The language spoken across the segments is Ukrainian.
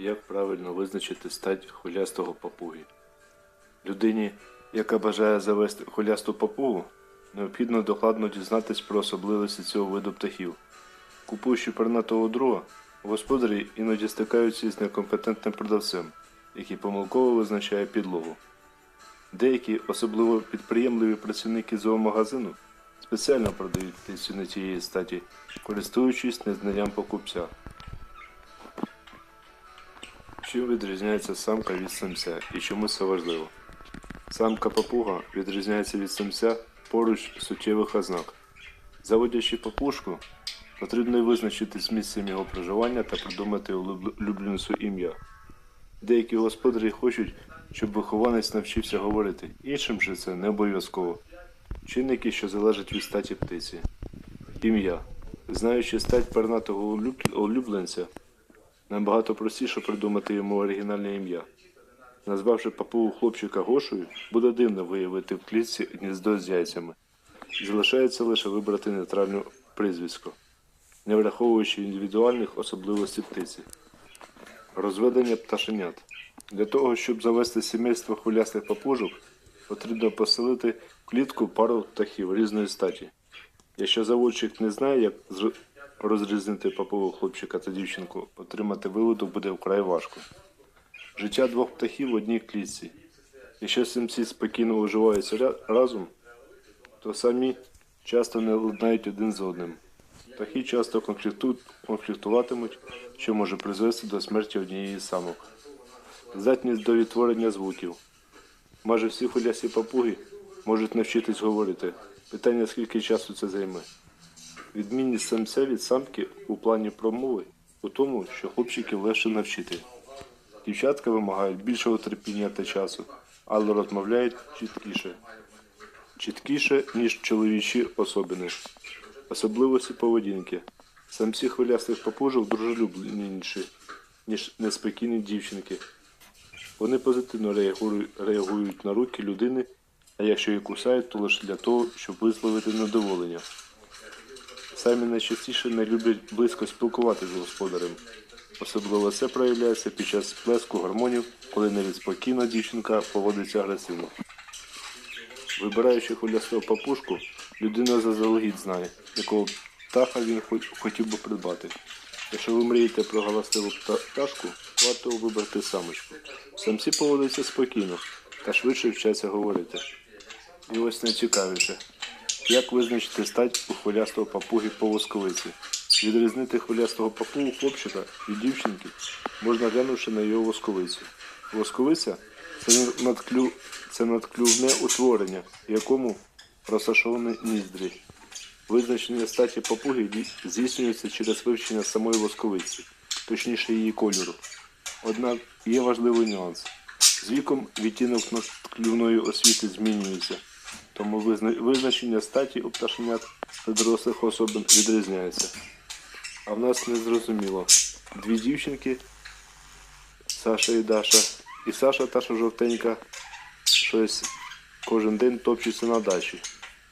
Як правильно визначити стать хвилястого папуги? Людині, яка бажає завести хвилясту папугу, необхідно докладно дізнатись про особливості цього виду птахів. Купуючи пернатого друга, господарі іноді стикаються з некомпетентним продавцем, який помилково визначає підлогу. Деякі, особливо підприємливі працівники зоомагазину, спеціально продають птицю не тієї статі, користуючись незнанням покупця. Чим відрізняється самка від самця і чому це важливо? Самка папуга відрізняється від самця поруч суттєвих ознак. Заводячи папушку, потрібно визначити з місцем його проживання та придумати улюб- улюбленцю ім'я. Деякі господарі хочуть, щоб вихованець навчився говорити, іншим же це не обов'язково. Чинники, що залежать від статі птиці. Ім'я. Знаючи стать пернатого улюбленця, набагато простіше придумати йому оригінальне ім'я. Назвавши папугу хлопчика Гошою, буде дивно виявити в клітці гніздо з яйцями. Залишається лише вибрати нейтральне прізвисько, не враховуючи індивідуальних особливостей птиці. Розведення пташенят. Для того, щоб завести сімейство хвилястих папужок, потрібно поселити в клітку пару птахів різної статі. Якщо заводчик не знає, як розрізнити папугу хлопчика та дівчинку, отримати виводок буде вкрай важко. Життя двох птахів в одній клітці. Якщо самці спокійно уживаються разом, то самі часто не ладнають один з одним. Птахи часто конфліктуватимуть, що може призвести до смерті однієї з самок. Здатність до відтворення звуків. Майже всі хвилясті папуги можуть навчитись говорити. Питання, скільки часу це займе. Відмінність самця від самки у плані промови у тому, що хлопчиків легше навчити. Дівчатка вимагають більшого терпіння та часу, але розмовляють чіткіше. Чіткіше, ніж чоловічі особини. Особливості поведінки. Самці хвилястих папужок дружелюбніші, ніж неспокійні дівчинки. Вони позитивно реагують, на руки людини, а якщо її кусають, то лише для того, щоб висловити недоволення. Самі найчастіше не люблять близько спілкуватися з господарем. Особливо це проявляється під час сплеску гормонів, коли навіть спокійна дівчинка поводиться агресивно. Вибираючи хвилястого папушку, людина заздалегідь знає, якого птаха він хотів би придбати. Якщо ви мрієте про галастиву пта- пташку, варто вибрати самочку. Самці поводяться спокійно та швидше вчаться говорити. І ось найцікавіше. Як визначити стать хвилястого папуги по восковиці? Відрізнити хвилястого папугу хлопчика від дівчинки можна глянувши на його восковицю. Восковиця це надклю... це надклювне утворення, в якому розташовані ніздрі. Визначення статі папуги здійснюється через вивчення самої восковиці, точніше її кольору. Однак є важливий нюанс. З віком відтінок надклювної освіти змінюється, тому визначення статі у пташенят та дорослих особин відрізняється. А в нас не зрозуміло. Дві дівчинки, Саша і Даша, і Саша та що жовтенька, щось кожен день топчуться на дачі.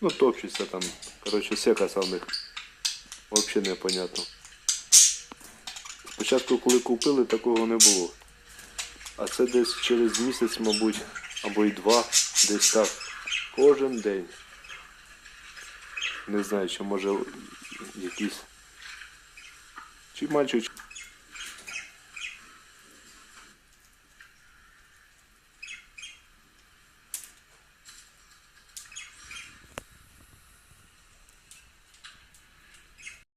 Ну, топчуться там. Коротше, сека в них. Взагалі непонятно. Спочатку, коли купили, такого не було. А це десь через місяць, мабуть, або й два, десь так. Кожен день. Не знаю, що може якийсь чи мальчик,